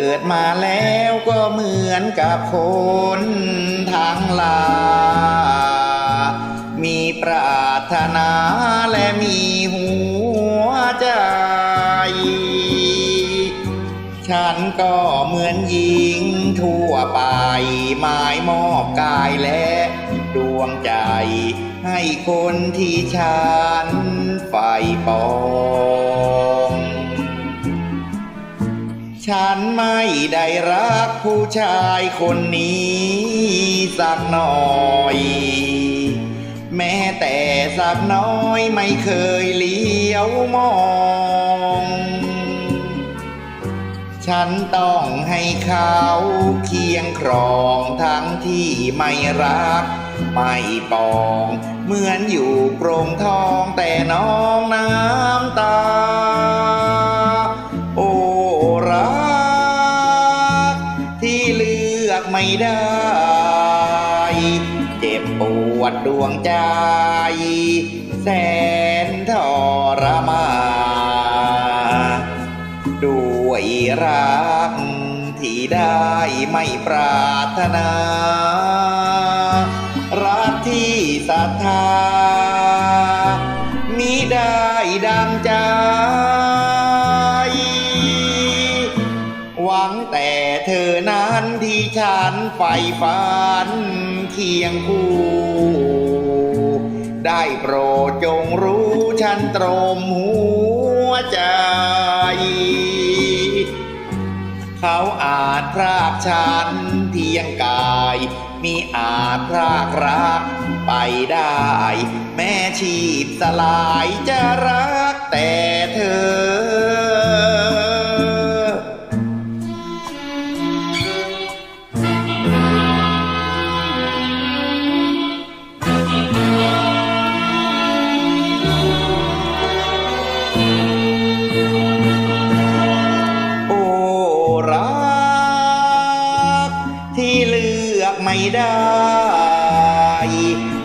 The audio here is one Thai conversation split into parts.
ิดมาแล้วก็เหมือนกับคนทางลา มีปรารถนาและมีหัวใจ ฉันก็เหมือนหญิงทั่วไปหมายมอบกายและดวงใจ ให้คนที่ฉันใฝ่ปอง ฉันไม่ได้รักผู้ชายคนนี้สักหน่อย แม้แต่สักน้อยไม่เคยเลี้ยวมอง ฉันต้องให้เขาเคียงครองทั้งที่ไม่รัก ไม่ปอง เหมือนอยู่โปร่งทองแต่น้องน้ำตา ไม่ได้ เจ็บปวดดวงใจ แสนทรมานด้วยรักที่ได้ไม่ปรารถนา รักที่ศรัทธามิได้ดังใจ ฉันใฝ่ฝันเคียงคู่ ได้โปรดจงรู้ฉันตรมหัวใจ เขาอาจพรากฉันเพียงกาย มีอาจพรากรักไปได้ แม้ชีพสลายจะรักแต่เธอ ไม่ได้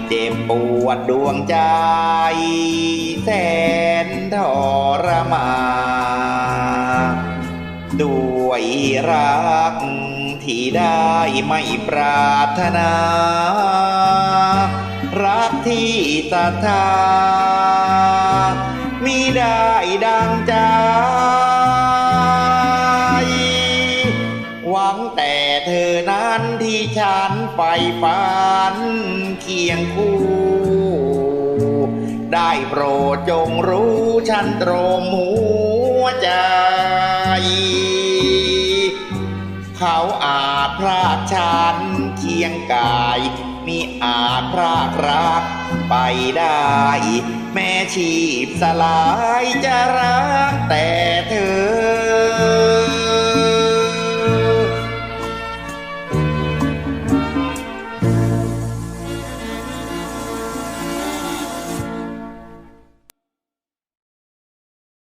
เจ็บปวดดวงใจ แสนทรมานด้วยรักที่ได้ไม่ปรารถนา รักที่ศรัทธามิได้ดังใจ ฉันใฝ่ฝันเคียงคู่ ได้โปรดจงรู้ฉันตรมหัวใจ เขาอาจพรากฉันเคียงกายมีอาจพรากรักไปได้ แม้ชีพสลายจะรักแต่